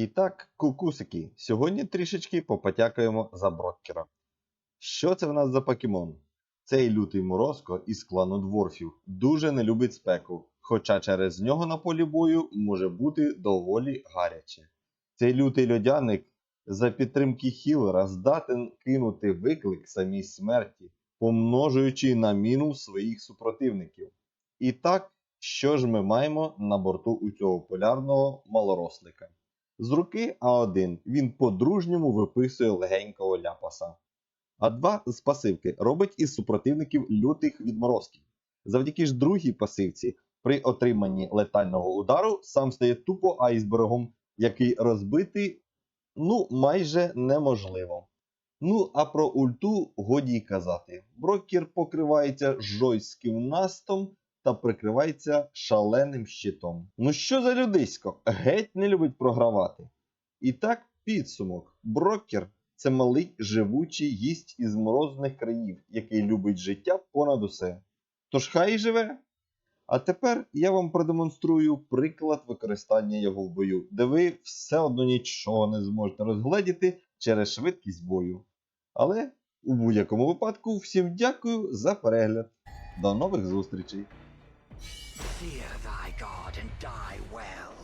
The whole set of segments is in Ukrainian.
І так, кукусики, сьогодні трішечки попотякаємо за брокера. Що це в нас за покемон? Цей лютий морозко із клану дворфів дуже не любить спеку, хоча через нього на полі бою може бути доволі гаряче. Цей лютий льодяник за підтримки хілера здатен кинути виклик самій смерті, помножуючи на мінус своїх супротивників. І так, що ж ми маємо на борту у цього полярного малорослика? З руки А1 він по-дружньому виписує легенького ляпаса. А2 з пасивки робить із супротивників лютих відморозків. Завдяки ж другій пасивці, при отриманні летального удару, сам стає тупо айсбергом, який розбити ну майже неможливо. Ну а про ульту годі й казати. Брокер покривається жойським настом та прикривається шаленим щитом. Ну що за людисько? Геть не любить програвати. І так, підсумок. Брокер це малий живучий гість із морозних країв, який любить життя понад усе. Тож хай живе. А тепер я вам продемонструю приклад використання його в бою, де ви все одно нічого не зможете розгледіти через швидкість бою. Але у будь-якому випадку всім дякую за перегляд. До нових зустрічей! Fear thy god and die well.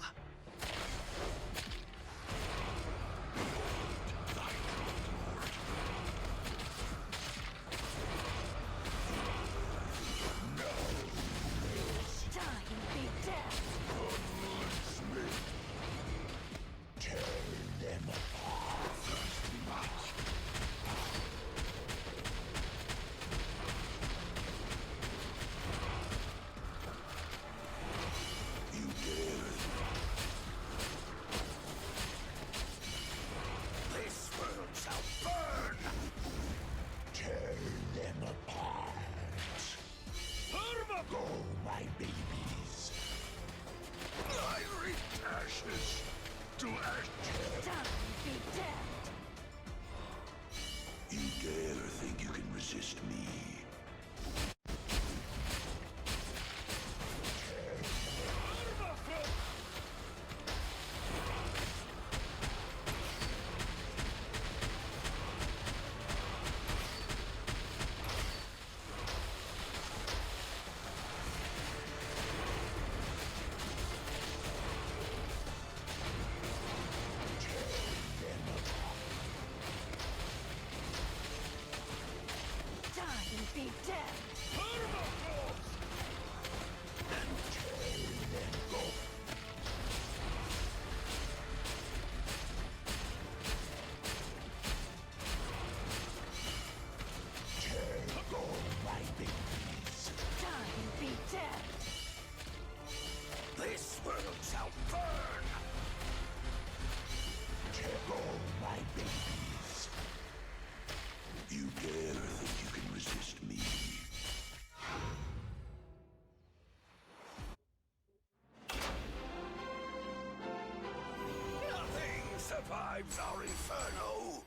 It's our inferno!